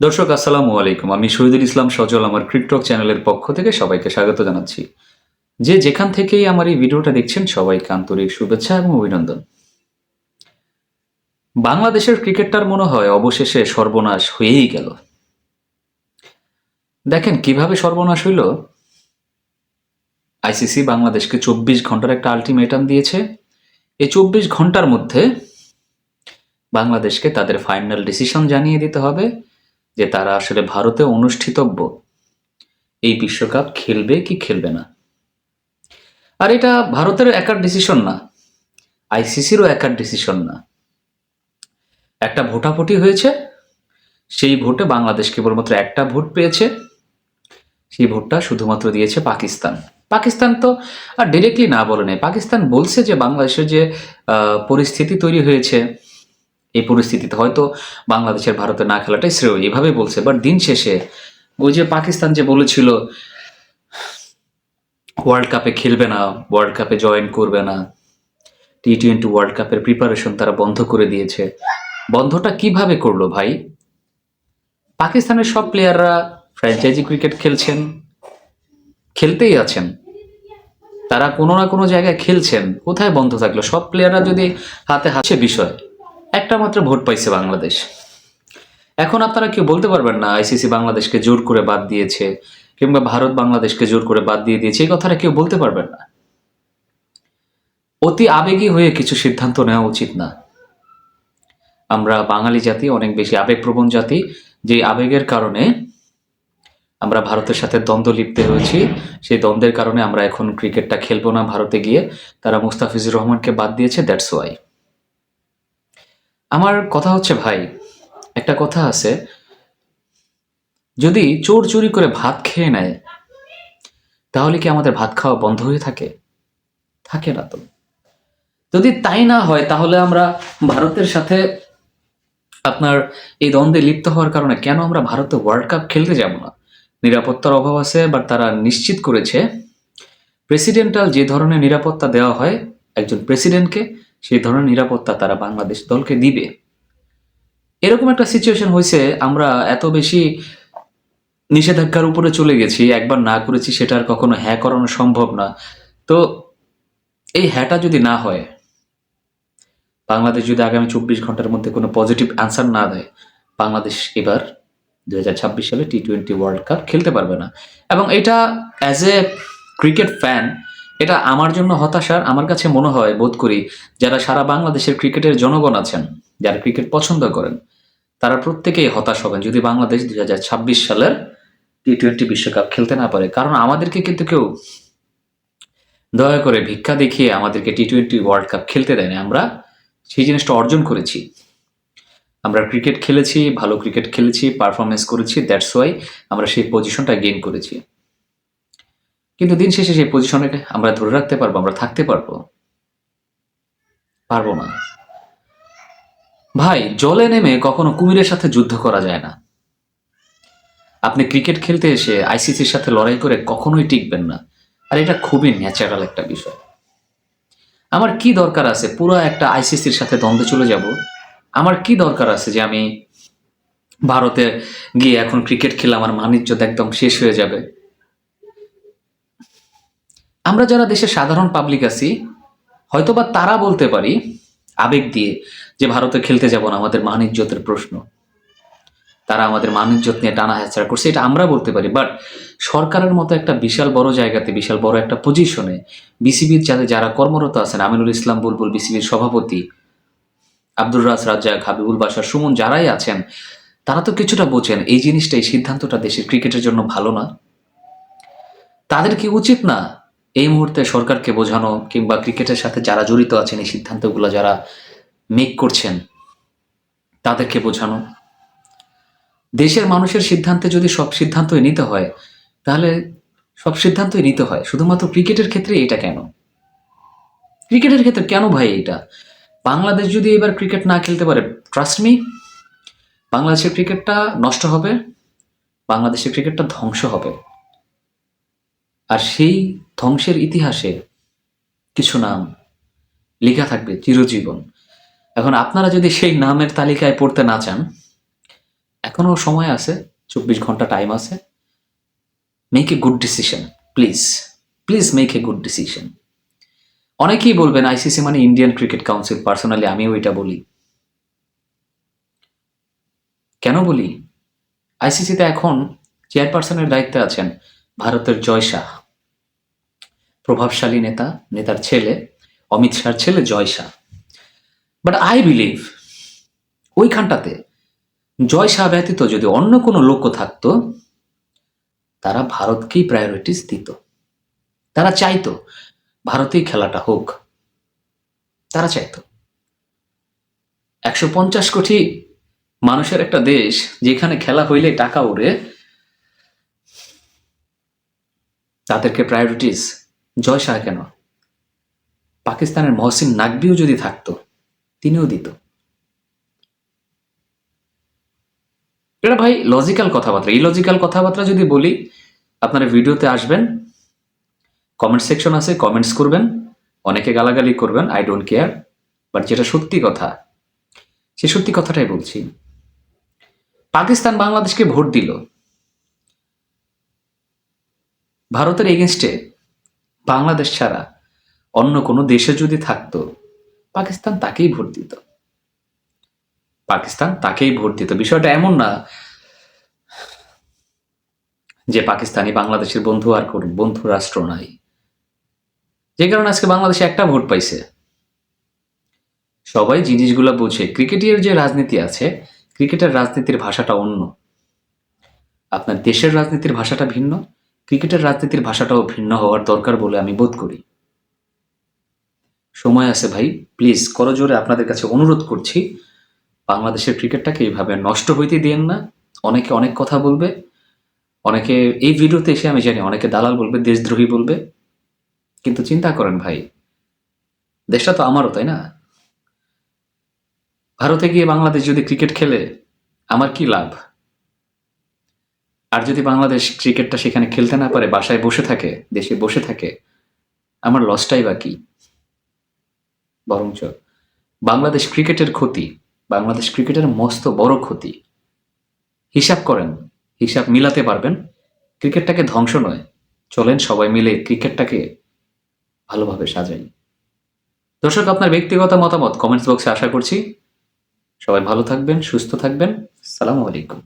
দর্শক, আসসালামু আলাইকুম। আমি শহীদুল ইসলাম সজল, আমার ক্রিকটক চ্যানেলের পক্ষ থেকে সবাইকে স্বাগত জানাচ্ছি। যে যেখান থেকেই আমার এই ভিডিওটা দেখছেন, সবাইকে আন্তরিক শুভেচ্ছা এবং অভিনন্দন। বাংলাদেশের ক্রিকেটটার মনে হয় অবশেষে সর্বনাশ হয়েই গেল। দেখেন, কীভাবে সর্বনাশ হইল? আইসিসি বাংলাদেশকে চব্বিশ ঘণ্টার একটা আলটিমেটাম দিয়েছে। এই চব্বিশ ঘণ্টার মধ্যে বাংলাদেশকে তাদের ফাইনাল ডিসিশন জানিয়ে দিতে হবে। যে তারা আসলে ভারতে অনুষ্ঠিতব্য। এই বিশ্বকাপ খেলবে কি খেলবে না? আর এটা ভারতের একার ডিসিশন না আইসিসিরও একার ডিসিশন না। একটা ভোটাভুটি হয়েছে, সেই ভোটে বাংলাদেশ কেবলমাত্র একটা ভোট পেয়েছে, সেই ভোটটা শুধুমাত্র দিয়েছে পাকিস্তান। পাকিস্তান তো আর ডিরেক্টলি না বলে নেই, পাকিস্তান বলছে যে বাংলাদেশের যে পরিস্থিতি তৈরি হয়েছে এই পরিস্থিতিতে হয়তো বাংলাদেশের ভারতে না খেলাটাই শ্রেয় এভাবে বলছে। বাট দিন শেষে ওই যে পাকিস্তান যে বলেছিল ওয়ার্ল্ড কাপে খেলবে না ওয়ার্ল্ড কাপে জয়েন করবে না টি টোয়েন্টি ওয়ার্ল্ড কাপের প্রিপারেশন তারা বন্ধ করে দিয়েছে। বন্ধটা কীভাবে করল ভাই? পাকিস্তানের সব প্লেয়াররা ফ্র্যাঞ্চাইজি ক্রিকেট খেলছেন, খেলতেই আছেন। তারা কোনো না কোনো জায়গায় খেলছেন, কোথায় বন্ধ থাকল? সব প্লেয়াররা যদি হাতে হাসে বিষয়। একটা মাত্র ভোট পাইছে বাংলাদেশ। এখন আপনারা কেউ বলতে পারবেন না, আইসিসি বাংলাদেশকে জোর করে বাদ দিয়েছে, কিংবা ভারত বাংলাদেশকে জোর করে বাদ দিয়ে দিয়েছে, এই কথাটা কেউ বলতে পারবেন না। অতি আবেগী হয়ে কিছু সিদ্ধান্ত নেওয়া উচিত না। আমরা বাঙালি জাতি, অনেক বেশি আবেগপ্রবণ জাতি যে আবেগের কারণে আমরা ভারতের সাথে দ্বন্দ্ব লিপ্তে হয়েছি, সেই দ্বন্দ্বের কারণে আমরা এখন ক্রিকেটটা খেলব না ভারতে গিয়ে। তারা মুস্তাফিজুর রহমানকে বাদ দিয়েছে, দ্যাটস ওয়াই। আমার কথা হচ্ছে ভাই, একটা কথা আছে। যদি চোর চুরি করে ভাত খেয়ে নেয়, তাহলে কি আমাদের ভাত খাওয়া বন্ধ হয়ে থাকে? থাকে না তো। যদি তাই না হয়, তাহলে আমরা ভারতের সাথে আপনার এই দ্বন্দ্বে লিপ্ত হওয়ার কারণে কেন আমরা ভারতে ওয়ার্ল্ড কাপ খেলতে যাব না? নিরাপত্তার অভাব আছে বাট তারা নিশ্চিত করেছে। প্রেসিডেন্টাল যে ধরনের নিরাপত্তা দেওয়া হয়, একজন প্রেসিডেন্টকে সেই ধরনের নিরাপত্তা তারা বাংলাদেশ দলকে দিবে। এরকম একটা সিচুয়েশন হয়েছে, আমরা এত বেশি নিষেধাজ্ঞার উপরে চলে গেছি, একবার না করেছি সেটা আর কখনো হ্যাঁ করানো সম্ভব না। তো এই হ্যাটা যদি না হয়, বাংলাদেশ যদি আগামী চব্বিশ ঘণ্টার মধ্যে কোনো পজিটিভ অ্যান্সার না দেয়, বাংলাদেশ এবার দু হাজার ছাব্বিশ সালে টি টোয়েন্টি ওয়ার্ল্ড কাপ খেলতে পারবে না। এবং এটা অ্যাজ এ ক্রিকেট ফ্যান এটা আমার জন্য হতাশার, আমার কাছে মনে হয়, বোধ করি, যারা সারা বাংলাদেশের ক্রিকেটের জনগণ আছেন, যারা ক্রিকেট পছন্দ করেন, তারা প্রত্যেকেই হতাশ হবেন যদি বাংলাদেশ দুই হাজার ছাব্বিশ সালের টি টোয়েন্টি বিশ্বকাপ খেলতে না পারে। কারণ আমাদেরকে কিন্তু কেউ দয়া করে ভিক্ষা দেখিয়ে আমাদেরকে টি টোয়েন্টি ওয়ার্ল্ড কাপ খেলতে দেয়নি আমরা সেই জিনিসটা অর্জন করেছি। আমরা ক্রিকেট খেলেছি, ভালো ক্রিকেট খেলেছি পারফরমেন্স করেছি দ্যাটস ওয়াই আমরা সেই পজিশনটা গেইন করেছি। কিন্তু দিন শেষে সেই পজিশনে আমরা ধরে রাখতে পারব, আমরা থাকতে পারব। পারব না। ভাই, জলে নেমে কখনো কুমিরের সাথে যুদ্ধ করা যায় না। আপনি ক্রিকেট খেলতে এসে আইসিসির সাথে লড়াই করে কখনোই টিকবেন না। আর এটা খুবই ন্যাচারাল একটা বিষয়। আমার কি দরকার আছে? পুরো একটা আইসিসির সাথে দ্বন্দ্বে চলে যাব? আমার কি দরকার আছে যে আমি ভারতে গিয়ে এখন ক্রিকেট খেলে আমার মানিজ্যত একদম শেষ হয়ে যাবে? আমরা যারা দেশের সাধারণ পাবলিক আছি, হয়তোবা তারা বলতে পারি আবেগ দিয়ে যে ভারতে খেলতে যাব না, আমাদের মান ইজ্জতের প্রশ্ন। তারা আমাদের মান ইজ্জত নিয়ে টানা হেঁচড়া করছে, এটা আমরা বলতে পারি। বাট সরকারের মতো একটা বিশাল বড় জায়গাতে, বিশাল বড় একটা পজিশনে বিসিবির যাতে যারা কর্মরত আছেন, আমিনুল ইসলাম বুলবুল বিসিবির সভাপতি, আব্দুর রাজ রাজ্জাক, হাবিবুল বাসার সুমন যারাই আছেন, তারা তো কিছুটা বোঝেন এই জিনিসটা, এই সিদ্ধান্তটা দেশের ক্রিকেটের জন্য ভালো না। তাদের কি উচিত না এই মুহূর্তে সরকারকে বোঝানো কিংবা ক্রিকেটের সাথে যারা জড়িত আছেন এই সিদ্ধান্তগুলো যারা মেক করছেন, তাদেরকে বোঝানো। দেশের মানুষের সিদ্ধান্তে যদি সব সিদ্ধান্তই নিতে হয়, তাহলে সব সিদ্ধান্তই নিতে হয়। শুধুমাত্র ক্রিকেটের ক্ষেত্রে এটা কেন? ক্রিকেটের ক্ষেত্রে কেন ভাই এটা? বাংলাদেশ যদি এবার ক্রিকেট না খেলতে পারে ট্রাস্ট মি বাংলাদেশের ক্রিকেটটা নষ্ট হবে, বাংলাদেশের ক্রিকেটটা ধ্বংস হবে। আর সেই ধ্বংসের ইতিহাসে কিছু নাম লেখা থাকবে চিরজীবন। এখন আপনারা যদি সেই নামের তালিকায় পড়তে না চান এখনও সময় আছে, চব্বিশ ঘণ্টা টাইম আছে make a good decision please please make a good decision অনেকেই বলবেন আইসিসি মানে ইন্ডিয়ান ক্রিকেট কাউন্সিল পার্সোনালি আমিও এটা বলি। কেন বলি? আইসিসিতে এখন চেয়ারপারসনের দায়িত্বে আছেন ভারতের জয় শাহ। প্রভাবশালী নেতা, নেতার ছেলে, অমিত শাহর ছেলে Jay Shah. But I believe ওইখানটাতে জয় শাহ ব্যতীত যদি অন্য কোনো লোক থাকতো, তারা ভারতকেই প্রায়োরিটিস দিত। তারা চাইতো ভারতেই খেলাটা হোক। তারা চাইতো। একশো পঞ্চাশ কোটি মানুষের একটা দেশ যেখানে খেলা হইলে টাকা ওড়ে তাদেরকে প্রায়োরিটিস জয় শাহ কেন? পাকিস্তানের মহসিন নাকবিও যদি থাকতো, তিনিও দিত। এটা ভাই লজিক্যাল কথাবার্তা। এই লজিক্যাল কথাবার্তা যদি বলি, আপনারা ভিডিওতে আসবেন কমেন্ট সেকশন আছে কমেন্টস করবেন, অনেকে গালাগালি করবেন আই ডোন্ট কেয়ার বাট যেটা সত্যি কথা, সে সত্যি কথাটাই বলছি। পাকিস্তান বাংলাদেশকে ভোট দিল। ভারতের এগেনস্টে বাংলাদেশ ছাড়া অন্য কোনো দেশে যদি থাকতো, পাকিস্তান তাকেই ভোট দিত। পাকিস্তান তাকেই ভোট দিত। বিষয়টা এমন না যে পাকিস্তানি বাংলাদেশের বন্ধু আর কোন বন্ধু রাষ্ট্র নাই। যে কারণে আজকে বাংলাদেশে একটা ভোট পাইছে। সবাই জিনিসগুলো বুঝে। ক্রিকেটের যে রাজনীতি আছে, ক্রিকেটের রাজনীতির ভাষাটা অন্য। আপনার দেশের রাজনীতির ভাষাটা ভিন্ন। ক্রিকেটের রাজনীতির ভাষাটাও ভিন্ন হওয়ার দরকার বলে আমি বোধ করি। সময় আছে ভাই, প্লিজ করজোরে আপনাদের কাছে অনুরোধ করছি, বাংলাদেশের ক্রিকেটটাকে এইভাবে নষ্ট হইতে দিয়েন না। অনেকে অনেক কথা বলবে, অনেকে এই ভিডিওতে এসে আমি জানি, অনেকে দালাল বলবে, দেশদ্রোহী বলবে। কিন্তু চিন্তা করেন ভাই, দেশটা তো আমারও, তাই না? ভারতে গিয়ে বাংলাদেশ যদি ক্রিকেট খেলে, আমার কি লাভ? আর যদি বাংলাদেশ ক্রিকেটটা সেখানে খেলতে না পারে, বাসায় বসে থাকে, দেশে বসে থাকে, আমার লসটাই বা কি? বরঞ্চ বাংলাদেশ ক্রিকেটের ক্ষতি, বাংলাদেশ ক্রিকেটের মস্ত বড় ক্ষতি। হিসাব করেন, হিসাব মিলাতে পারবেন। ক্রিকেটটাকে ধ্বংস নয়। চলেন সবাই মিলে ক্রিকেটটাকে ভালোভাবে সাজাই। দর্শক, আপনার ব্যক্তিগত মতামত কমেন্টস বক্সে আশা করছি। সবাই ভালো থাকবেন, সুস্থ থাকবেন। সালামু আলাইকুম।